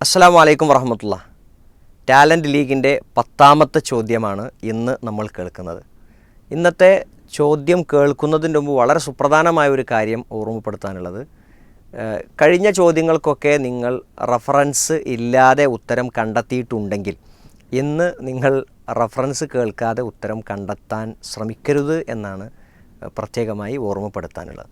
അസ്സാം വലൈക്കും വറഹമത്തുള്ള. ടാലന്റ് ലീഗിന്റെ പത്താമത്തെ ചോദ്യമാണ് ഇന്ന് നമ്മൾ കേൾക്കുന്നത്. ഇന്നത്തെ ചോദ്യം കേൾക്കുന്നതിന് മുമ്പ് വളരെ സുപ്രധാനമായ ഒരു കാര്യം ഓർമ്മപ്പെടുത്താനുള്ളത്. കഴിഞ്ഞ ചോദ്യങ്ങൾക്കൊക്കെ നിങ്ങൾ റഫറൻസ് ഇല്ലാതെ ഉത്തരം കണ്ടെത്തിയിട്ടുണ്ടെങ്കിൽ ഇന്ന് നിങ്ങൾ റഫറൻസ് കേൾക്കാതെ ഉത്തരം കണ്ടെത്താൻ ശ്രമിക്കരുത് എന്നാണ് പ്രത്യേകമായി ഓർമ്മപ്പെടുത്താനുള്ളത്.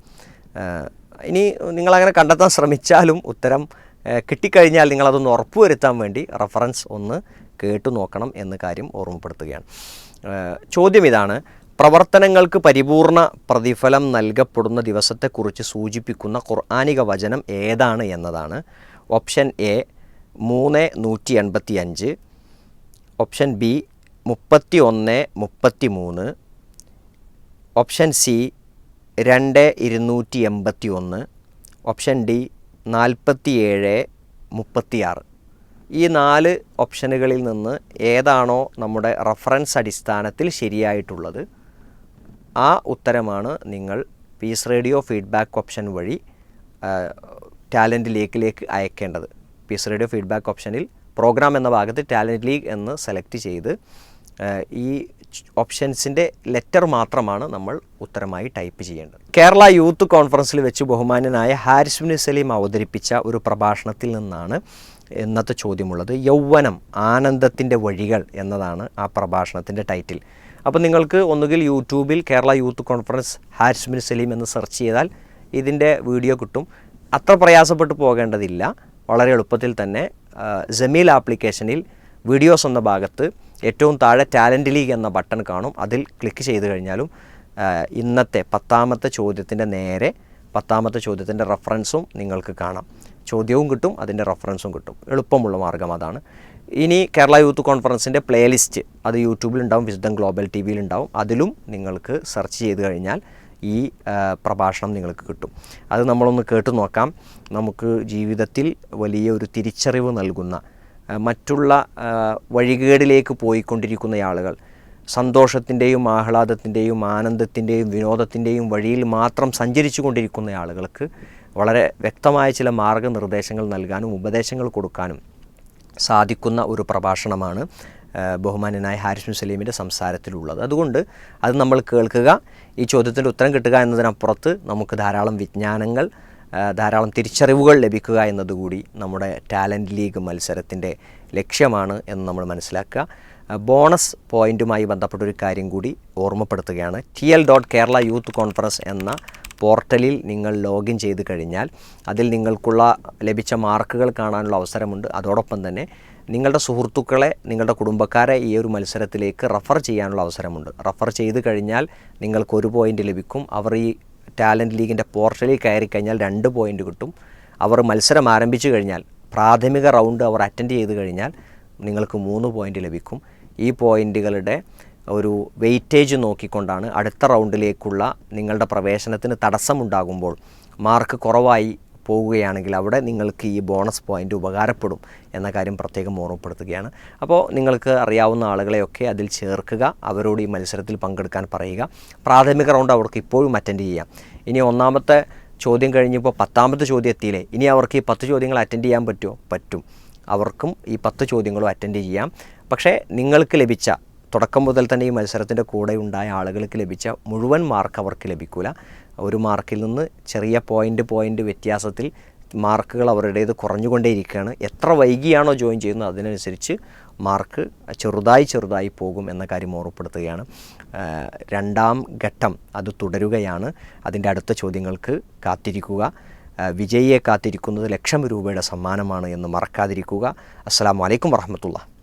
ഇനി നിങ്ങളങ്ങനെ കണ്ടെത്താൻ ശ്രമിച്ചാലും ഉത്തരം കിട്ടിക്കഴിഞ്ഞാൽ നിങ്ങളതൊന്ന് ഉറപ്പുവരുത്താൻ വേണ്ടി റഫറൻസ് ഒന്ന് കേട്ടു നോക്കണം എന്ന കാര്യം ഓർമ്മപ്പെടുത്തുകയാണ്. ചോദ്യം ഇതാണ്. പ്രവർത്തനങ്ങൾക്ക് പരിപൂർണ പ്രതിഫലം നൽകപ്പെടുന്ന ദിവസത്തെക്കുറിച്ച് സൂചിപ്പിക്കുന്ന ഖുർആാനിക വചനം ഏതാണ് എന്നതാണ്. ഓപ്ഷൻ എ മൂന്ന് നൂറ്റി എൺപത്തി അഞ്ച് ഓപ്ഷൻ ബി മുപ്പത്തി ഒന്ന് മുപ്പത്തി മൂന്ന്. ഓപ്ഷൻ സി രണ്ട് ഇരുന്നൂറ്റി എൺപത്തി ഒന്ന്. ഓപ്ഷൻ ഡി നാൽപ്പത്തി ഏഴ് മുപ്പത്തിയാറ്. ഈ നാല് ഓപ്ഷനുകളിൽ നിന്ന് ഏതാണോ നമ്മുടെ റഫറൻസ് അടിസ്ഥാനത്തിൽ ശരിയായിട്ടുള്ളത് ആ ഉത്തരമാണ് നിങ്ങൾ പീസ് റേഡിയോ ഫീഡ്ബാക്ക് ഓപ്ഷൻ വഴി ടാലന്റ് ലീഗിലേക്ക് അയക്കേണ്ടത്. പീസ് റേഡിയോ ഫീഡ്ബാക്ക് ഓപ്ഷനിൽ പ്രോഗ്രാം എന്ന ഭാഗത്ത് ടാലന്റ് ലീഗ് എന്ന് സെലക്ട് ചെയ്ത് ഈ ഓപ്ഷൻസിന്റെ ലെറ്റർ മാത്രമാണ് നമ്മൾ ഉത്തരമായി ടൈപ്പ് ചെയ്യേണ്ടത്. കേരള യൂത്ത് കോൺഫറൻസിൽ വെച്ച് ബഹുമാനനായ ഹാരിസ് ബിൻ സലീം അവതരിപ്പിച്ച ഒരു പ്രഭാഷണത്തിൽ നിന്നാണ് ഇന്നത്തെ ചോദ്യമുള്ളത്. യൗവനം ആനന്ദത്തിന്റെ വഴികൾ എന്നതാണ് ആ പ്രഭാഷണത്തിന്റെ ടൈറ്റിൽ. അപ്പോൾ നിങ്ങൾക്ക് ഒന്നുകിൽ യൂട്യൂബിൽ കേരള യൂത്ത് കോൺഫറൻസ് ഹാരിസ് ബിൻ സലീം എന്ന് സെർച്ച് ചെയ്താൽ ഇതിന്റെ വീഡിയോ കിട്ടും. അത്ര പ്രയാസപ്പെട്ടു പോകേണ്ടതില്ല. വളരെ എളുപ്പത്തിൽ തന്നെ ജമീൽ ആപ്ലിക്കേഷനിൽ വീഡിയോസ് എന്ന ഭാഗത്ത് ഏറ്റവും താഴെ ടാലന്റ് ലീഗ് എന്ന ബട്ടൺ കാണും. അതിൽ ക്ലിക്ക് ചെയ്ത് കഴിഞ്ഞാലും ഇന്നത്തെ പത്താമത്തെ ചോദ്യത്തിന്റെ നേരെ പത്താമത്തെ ചോദ്യത്തിന്റെ റെഫറൻസും നിങ്ങൾക്ക് കാണാം. ചോദ്യവും കിട്ടും അതിന്റെ റെഫറൻസും കിട്ടും. എളുപ്പമുള്ള മാർഗം അതാണ്. ഇനി കേരള യൂത്ത് കോൺഫറൻസിന്റെ പ്ലേലിസ്റ്റ് അത് യൂട്യൂബിലുണ്ടാവും വിശുദ്ധം ഗ്ലോബൽ ടി വിയിലുണ്ടാവും അതിലും നിങ്ങൾക്ക് സെർച്ച് ചെയ്ത് കഴിഞ്ഞാൽ ഈ പ്രഭാഷണം നിങ്ങൾക്ക് കിട്ടും. അത് നമ്മളൊന്ന് കേട്ടു നോക്കാം. നമുക്ക് ജീവിതത്തിൽ വലിയ ഒരു തിരിച്ചറിവ് നൽകുന്ന മറ്റുള്ള വഴികേടിലേക്ക് പോയിക്കൊണ്ടിരിക്കുന്ന ആളുകൾ. സന്തോഷത്തിന്റെയും ആഹ്ലാദത്തിന്റെയും ആനന്ദത്തിന്റെയും വിനോദത്തിന്റെയും വഴിയിൽ മാത്രം സഞ്ചരിച്ചു കൊണ്ടിരിക്കുന്ന ആളുകൾക്ക് വളരെ വ്യക്തമായ ചില മാർഗനിർദ്ദേശങ്ങൾ നൽകാനും ഉപദേശങ്ങൾ കൊടുക്കാനും സാധിക്കുന്ന ഒരു പ്രഭാഷണമാണ് ബഹുമാനനായ ഹാരിസ് സലീമിന്റെ സംസാരത്തിലുള്ളത്. അതുകൊണ്ട് അത് നമ്മൾ കേൾക്കുക ഈ ചോദ്യത്തിന്റെ ഉത്തരം കിട്ടുക എന്നതിനപ്പുറത്ത് നമുക്ക് ധാരാളം വിജ്ഞാനങ്ങൾ ധാരാളം തിരിച്ചറിവുകൾ ലഭിക്കുക എന്നതുകൂടി നമ്മുടെ ടാലന്റ് ലീഗ് മത്സരത്തിന്റെ ലക്ഷ്യമാണ് എന്ന് നമ്മൾ മനസ്സിലാക്കുക. ബോണസ് പോയിന്റുമായി ബന്ധപ്പെട്ടൊരു കാര്യം കൂടി ഓർമ്മപ്പെടുത്തുകയാണ്. T L dot Kerala youth conference എന്ന പോർട്ടലിൽ നിങ്ങൾ ലോഗിൻ ചെയ്ത് കഴിഞ്ഞാൽ അതിൽ നിങ്ങൾക്കുള്ള ലഭിച്ച മാർക്കുകൾ കാണാനുള്ള അവസരമുണ്ട്. അതോടൊപ്പം തന്നെ നിങ്ങളുടെ സുഹൃത്തുക്കളെ നിങ്ങളുടെ കുടുംബക്കാരെ ഈ ഒരു മത്സരത്തിലേക്ക് റഫർ ചെയ്യാനുള്ള അവസരമുണ്ട്. റഫർ ചെയ്ത് കഴിഞ്ഞാൽ നിങ്ങൾക്ക് ഒരു പോയിന്റ് ലഭിക്കും. അവർ ഈ ടാലന്റ് ലീഗിന്റെ പോർട്ടലിൽ കയറി കഴിഞ്ഞാൽ രണ്ട് പോയിന്റ് കിട്ടും. അവർ മത്സരം ആരംഭിച്ചു കഴിഞ്ഞാൽ പ്രാഥമിക റൗണ്ട് അവർ അറ്റൻഡ് ചെയ്ത് കഴിഞ്ഞാൽ നിങ്ങൾക്ക് മൂന്ന് പോയിന്റ് ലഭിക്കും. ഈ പോയിന്റുകളുടെ ഒരു വെയിറ്റേജ് നോക്കിക്കൊണ്ടാണ് അടുത്ത റൗണ്ടിലേക്കുള്ള നിങ്ങളുടെ പ്രവേശനത്തിന് തടസ്സമുണ്ടാകുമ്പോൾ മാർക്ക് കുറവായി പോവുകയാണെങ്കിൽ അവിടെ നിങ്ങൾക്ക് ഈ ബോണസ് പോയിന്റ് ഉപകാരപ്പെടും എന്ന കാര്യം പ്രത്യേകം ഓർമ്മപ്പെടുത്തുകയാണ്. അപ്പോൾ നിങ്ങൾക്ക് അറിയാവുന്ന ആളുകളെയൊക്കെ അതിൽ ചേർക്കുക അവരോട് ഈ മത്സരത്തിൽ പങ്കെടുക്കാൻ പറയുക. പ്രാഥമിക റൗണ്ട് അവർക്ക് ഇപ്പോഴും അറ്റൻഡ് ചെയ്യാം. ഇനി ഒന്നാമത്തെ ചോദ്യം കഴിഞ്ഞപ്പോൾ പത്താമത്തെ ചോദ്യം എത്തിയില്ലേ? ഇനി അവർക്ക് ഈ പത്ത് ചോദ്യങ്ങൾ അറ്റൻഡ് ചെയ്യാൻ പറ്റുമോ? പറ്റും. അവർക്കും ഈ പത്ത് ചോദ്യങ്ങളും അറ്റൻഡ് ചെയ്യാം. പക്ഷേ നിങ്ങൾക്ക് ലഭിച്ച തുടക്കം മുതൽ തന്നെ ഈ മത്സരത്തിന്റെ കൂടെ ഉണ്ടായ ആളുകൾക്ക് ലഭിച്ച മുഴുവൻ മാർക്ക് അവർക്ക് ലഭിക്കില്ല ഒരു മാർക്കിൽ നിന്ന് ചെറിയ പോയിന്റ് പോയിന്റ് വ്യത്യാസത്തിൽ മാർക്കുകൾ അവരുടേത് കുറഞ്ഞുകൊണ്ടേയിരിക്കുകയാണ്. എത്ര വൈകിയാണോ ജോയിൻ ചെയ്യുന്നത് അതിനനുസരിച്ച് മാർക്ക് ചെറുതായി ചെറുതായി പോകും എന്ന കാര്യം ഓർമ്മപ്പെടുത്തുകയാണ്. രണ്ടാം ഘട്ടം അത് തുടരുകയാണ്. അതിന്റെ അടുത്ത ചോദ്യങ്ങൾക്ക് കാത്തിരിക്കുക. വിജയിയെ കാത്തിരിക്കുന്നത് ലക്ഷം രൂപയുടെ സമ്മാനമാണ് എന്ന് മറക്കാതിരിക്കുക. അസ്സാം വലൈക്കും വർഹമത്തുള്ള